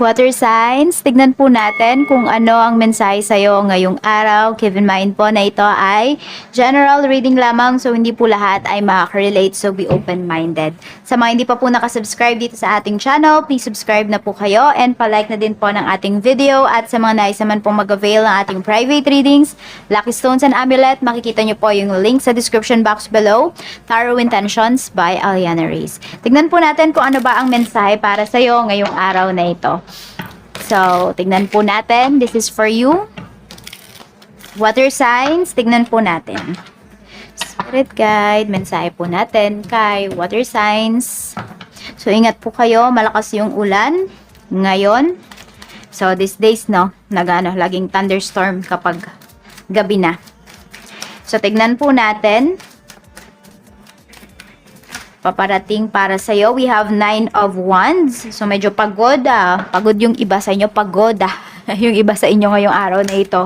Water signs, tignan po natin kung ano ang mensahe sa'yo ngayong araw. Keep in mind po na ito ay general reading lamang so hindi po lahat ay makaka-relate so be open-minded. Sa mga hindi pa po nakasubscribe dito sa ating channel, please subscribe na po kayo and palike na din po ng ating video at sa mga nais naman pong mag-avail ng ating private readings, Lucky Stones and Amulet, makikita nyo po yung link sa description box below, Tarot Intentions by Aliana Reyes. Tignan po natin kung ano ba ang mensahe para sa'yo ngayong araw na ito. So, tignan po natin. This is for you. Water signs, tignan po natin. Spirit guide, mensahe po natin kay water signs. So, ingat po kayo. Malakas yung ulan ngayon. So, these days, no, nagano, laging thunderstorm kapag gabi na. So, tignan po natin. Paparating para sa'yo, we have nine of wands. So, medyo pagod ah. Pagod yung iba sa inyo, pagod yung iba sa inyo ngayong araw na ito.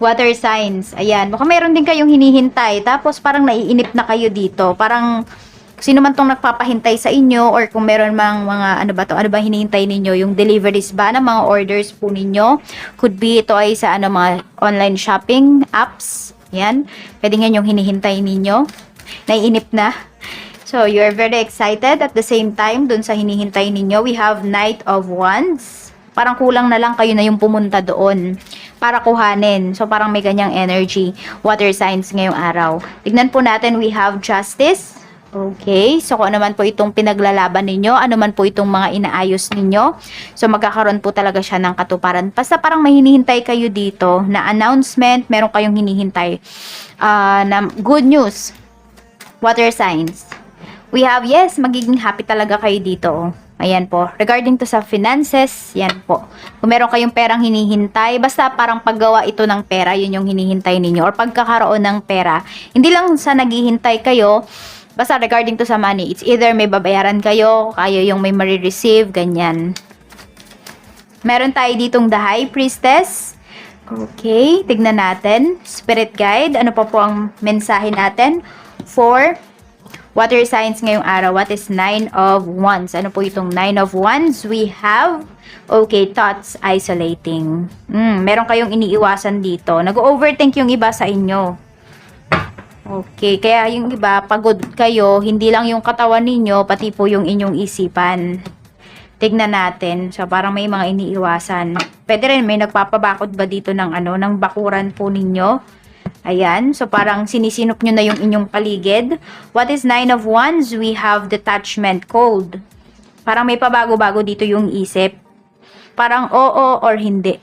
Water signs. Ayan. Baka meron din kayong hinihintay. Tapos, parang naiinip na kayo dito. Parang, sino man tong nagpapahintay sa inyo or kung meron mang mga ano ba to, ano ba hinihintay ninyo, yung deliveries ba ng mga orders po ninyo. Could be ito ay sa ano mga online shopping apps. Yan. Pwede nga yung hinihintay ninyo. Naiinip na. So, you're very excited at the same time dun sa hinihintay ninyo. We have Knight of Wands. Parang kulang na lang kayo na yung pumunta doon para kuhanin. So, parang may ganyang energy. Water signs ngayong araw. Tignan po natin, we have Justice. Okay, so kung ano man po itong pinaglalaban ninyo, ano man po itong mga inaayos ninyo, so magkakaroon po talaga siya ng katuparan. Basta parang may hinihintay kayo dito na announcement, meron kayong hinihintay ah, na good news. Water signs. We have, yes, magiging happy talaga kayo dito. oh. Ayan po. Regarding to sa finances, yan po. Kung meron kayong perang hinihintay, basta parang paggawa ito ng pera, yun yung hinihintay ninyo. Or pagkakaroon ng pera. Hindi lang sa naghihintay kayo, basta regarding to sa money, it's either may babayaran kayo, kayo yung may marireceive, ganyan. Meron tayo ditong the high priestess. Okay, tignan natin. Spirit guide, ano pa po ang mensahe natin? For water signs ngayong araw. What is nine of wands? Ano po itong nine of wands? We have, okay, thoughts isolating. Hmm, meron kayong iniiwasan dito. Nag-overthink yung iba sa inyo. Okay, kaya yung iba, pagod kayo, hindi lang yung katawan ninyo, pati po yung inyong isipan. Tignan natin. So, parang may mga iniiwasan. Pwede rin, may nagpapabakod ba dito ng ano, ng bakuran po ninyo? Ayan. So, parang sinisinop nyo na yung inyong paligid. What is nine of wands? We have detachment cold. Parang may pabago-bago dito yung isip. Parang oo or hindi.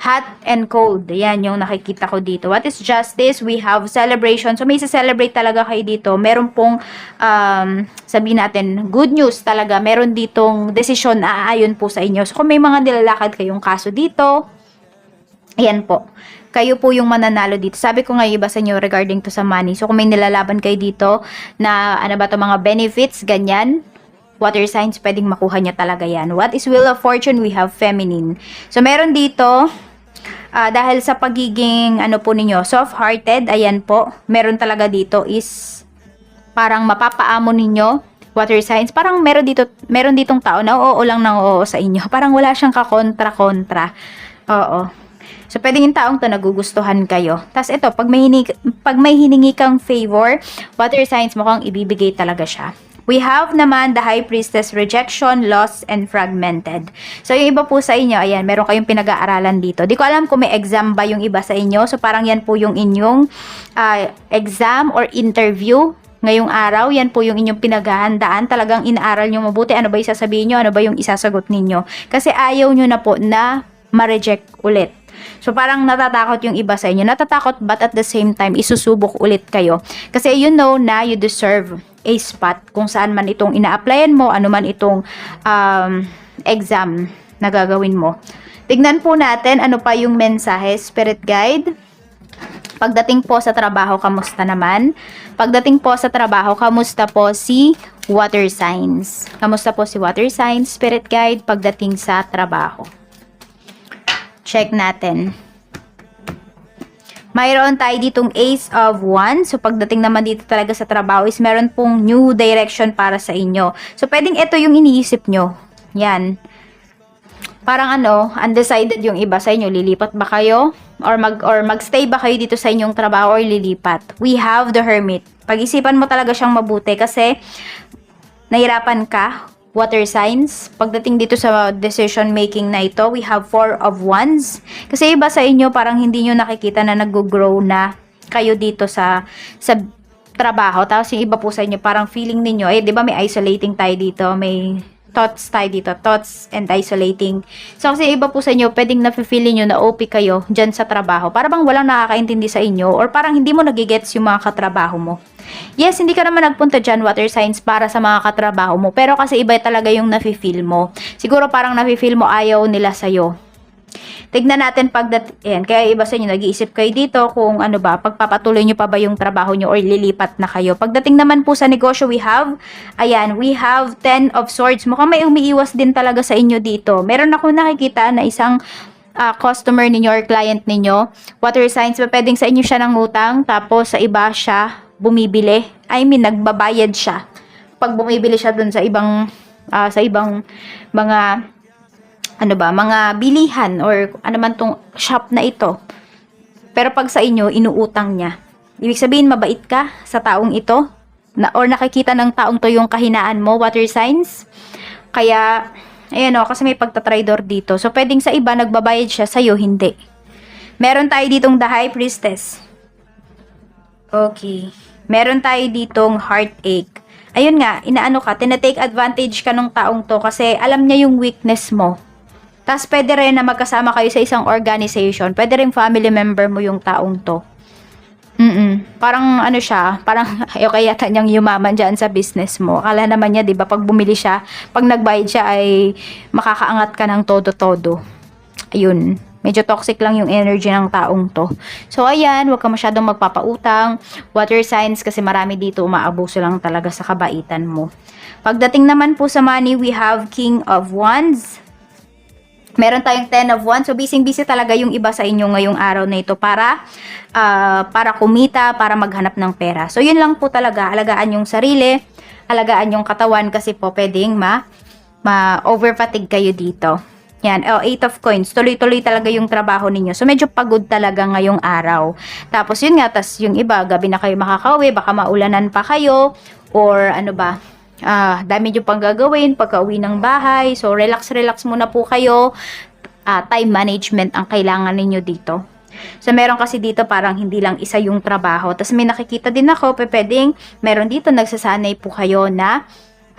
Hot and cold. Yan yung nakikita ko dito. What is justice? We have celebration. So, may celebrate talaga kayo dito. Meron pong, um, sabihin natin, good news talaga. Meron ditong desisyon aayon po sa inyo. So, kung may mga nilalakad kayong kaso dito, ayan po. Kayo po yung mananalo dito. Sabi ko nga iba sa inyo regarding to sa money. So, kung may nilalaban kayo dito na ano ba to mga benefits, ganyan, water signs, pwedeng makuha niya talaga yan. What is Wheel of Fortune? We have feminine. So, meron dito, ah, dahil sa pagiging, ano po ninyo, soft-hearted, ayan po, meron talaga dito is, parang mapapaamo ninyo, water signs. Parang meron dito, meron ditong tao na oo lang ng oo sa inyo. Parang wala siyang kakontra-kontra. Oo. So, pwedeng yung taong to nagugustuhan kayo. Tapos ito, pag may, hiningi, pag may hiningi kang favor, water signs mukhang ibibigay talaga siya. We have naman the High Priestess Rejection, Lost, and Fragmented. So, yung iba po sa inyo, ayan, meron kayong pinag-aaralan dito. Di ko alam kung may exam ba yung iba sa inyo. So, parang yan po yung inyong ah, exam or interview ngayong araw, yan po yung inyong pinaghahandaan. Talagang inaaral nyo mabuti. Ano ba yung sasabihin nyo? Ano ba yung isasagot ninyo? Kasi ayaw nyo na po na ma-reject ulit. So parang natatakot yung iba sa inyo. Natatakot but at the same time isusubok ulit kayo. Kasi you know na you deserve a spot kung saan man itong ina-applyan mo, ano man itong um, exam na gagawin mo. Tignan po natin ano pa yung mensahe, spirit guide. Pagdating po sa trabaho, kamusta naman? Pagdating po sa trabaho, kamusta po si water signs? Kamusta po si water signs, spirit guide, pagdating sa trabaho? Check natin. Mayroon tayo ditong Ace of Wands. So, pagdating naman dito talaga sa trabaho is meron pong new direction para sa inyo. So, pwedeng ito yung iniisip nyo. Yan. parang ano, undecided yung iba sa inyo, lilipat ba kayo? Or mag or magstay ba kayo dito sa inyong trabaho or lilipat? We have the hermit. Pag-isipan mo talaga siyang mabuti kasi nahirapan ka, water signs. Pagdating dito sa decision making na ito, we have four of wands. Kasi iba sa inyo, parang hindi nyo nakikita na nag-grow na kayo dito sa sa trabaho. Tapos yung iba po sa inyo, parang feeling ninyo, eh, di ba may isolating tayo dito, may thoughts tayo dito, thoughts and isolating. So, kasi iba po sa inyo, pwedeng nafe-feel niyo na OP kayo dyan sa trabaho. Para bang walang nakakaintindi sa inyo or parang hindi mo nagigets yung mga katrabaho mo. Yes, hindi ka naman nagpunta dyan, water signs, para sa mga katrabaho mo. Pero kasi iba talaga yung nafe-feel mo. Siguro parang nafe-feel mo ayaw nila sa'yo. Tignan natin pagdat yan, kaya iba sa inyo nag-iisip kayo dito kung ano ba, pagpapatuloy nyo pa ba yung trabaho nyo or lilipat na kayo. Pagdating naman po sa negosyo we have, ayan, we have 10 of swords. Mukhang may umiiwas din talaga sa inyo dito. Meron ako nakikita na isang ah, customer ninyo or client ninyo, water signs, pwedeng sa inyo siya ng utang, tapos sa iba siya bumibili. I mean, nagbabayad siya. Pag bumibili siya dun sa ibang, ah, sa ibang mga ano ba, mga bilihan or ano man tong shop na ito. Pero pag sa inyo, inuutang niya. Ibig sabihin, mabait ka sa taong ito? Na, or nakikita ng taong to yung kahinaan mo, water signs? Kaya, ayan o, kasi may pagtatridor dito. So, pwedeng sa iba, nagbabayad siya, sa'yo, hindi. Meron tayo ditong the high priestess. Okay. Meron tayo ditong heartache. Ayun nga, inaano ka, tinatake advantage ka ng taong to kasi alam niya yung weakness mo. Tapos pwede rin na magkasama kayo sa isang organization. Pwede rin family member mo yung taong to. Mm Parang ano siya, parang ayaw yata niyang yumaman dyan sa business mo. Akala naman niya, di ba, pag bumili siya, pag nagbayad siya ay makakaangat ka ng todo-todo. Ayun. Medyo toxic lang yung energy ng taong to. So, ayan, huwag ka masyadong magpapautang. Water signs kasi marami dito umaabuso lang talaga sa kabaitan mo. Pagdating naman po sa money, we have King of Wands. Meron tayong 10 of Wands. So, busy-busy talaga yung iba sa inyo ngayong araw na ito para ah, para kumita, para maghanap ng pera. So, yun lang po talaga. Alagaan yung sarili, alagaan yung katawan kasi po pwedeng ma, ma overfatigue kayo dito. Yan, oh, 8 of coins. Tuloy-tuloy talaga yung trabaho ninyo. So, medyo pagod talaga ngayong araw. Tapos, yun nga, tas yung iba, gabi na kayo makakauwi, baka maulanan pa kayo, or ano ba, ah, dami nyo pang gagawin pagka uwi ng bahay. So, relax-relax muna po kayo. Ah, time management ang kailangan ninyo dito. So, meron kasi dito parang hindi lang isa yung trabaho. Tapos, may nakikita din ako, pwedeng, meron dito, nagsasanay po kayo na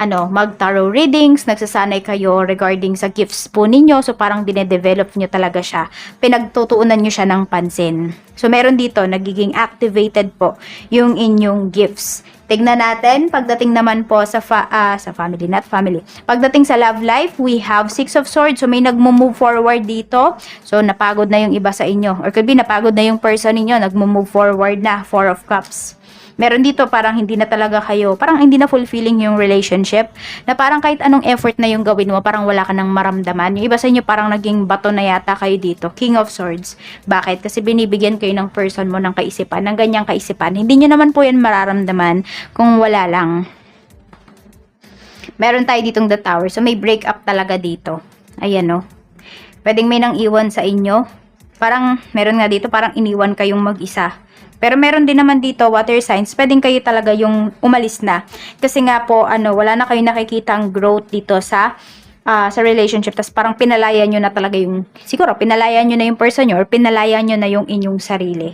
ano, mag-tarot readings, nagsasanay kayo regarding sa gifts po ninyo. So, parang dinedevelop nyo talaga siya. Pinagtutuunan nyo siya ng pansin. So, meron dito, nagiging activated po yung inyong gifts. Tignan natin, pagdating naman po sa, fa- ah, sa family, not family. Pagdating sa love life, we have Six of Swords. So, may nagmo-move forward dito. So, napagod na yung iba sa inyo. Or could be, napagod na yung person ninyo, nagmo-move forward na. Four of Cups meron dito parang hindi na talaga kayo, parang hindi na fulfilling yung relationship, na parang kahit anong effort na yung gawin mo, parang wala ka nang maramdaman. Yung iba sa inyo parang naging bato na yata kayo dito. King of Swords. Bakit? Kasi binibigyan kayo ng person mo ng kaisipan, ng ganyang kaisipan. Hindi nyo naman po yan mararamdaman kung wala lang. Meron tayo ditong the tower. So, may break up talaga dito. Ayan, no. Pwedeng may nang iwan sa inyo. Parang, meron nga dito, parang iniwan kayong mag-isa. Pero meron din naman dito, water signs, pwedeng kayo talaga yung umalis na. Kasi nga po, ano, wala na kayo nakikita ang growth dito sa ah, sa relationship. Tapos parang pinalaya nyo na talaga yung, siguro, pinalaya nyo na yung person nyo or pinalaya nyo na yung inyong sarili.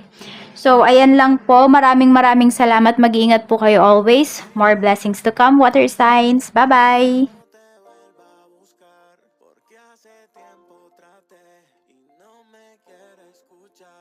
So, ayan lang po. Maraming maraming salamat. Mag-iingat po kayo always. More blessings to come, water signs. Bye-bye!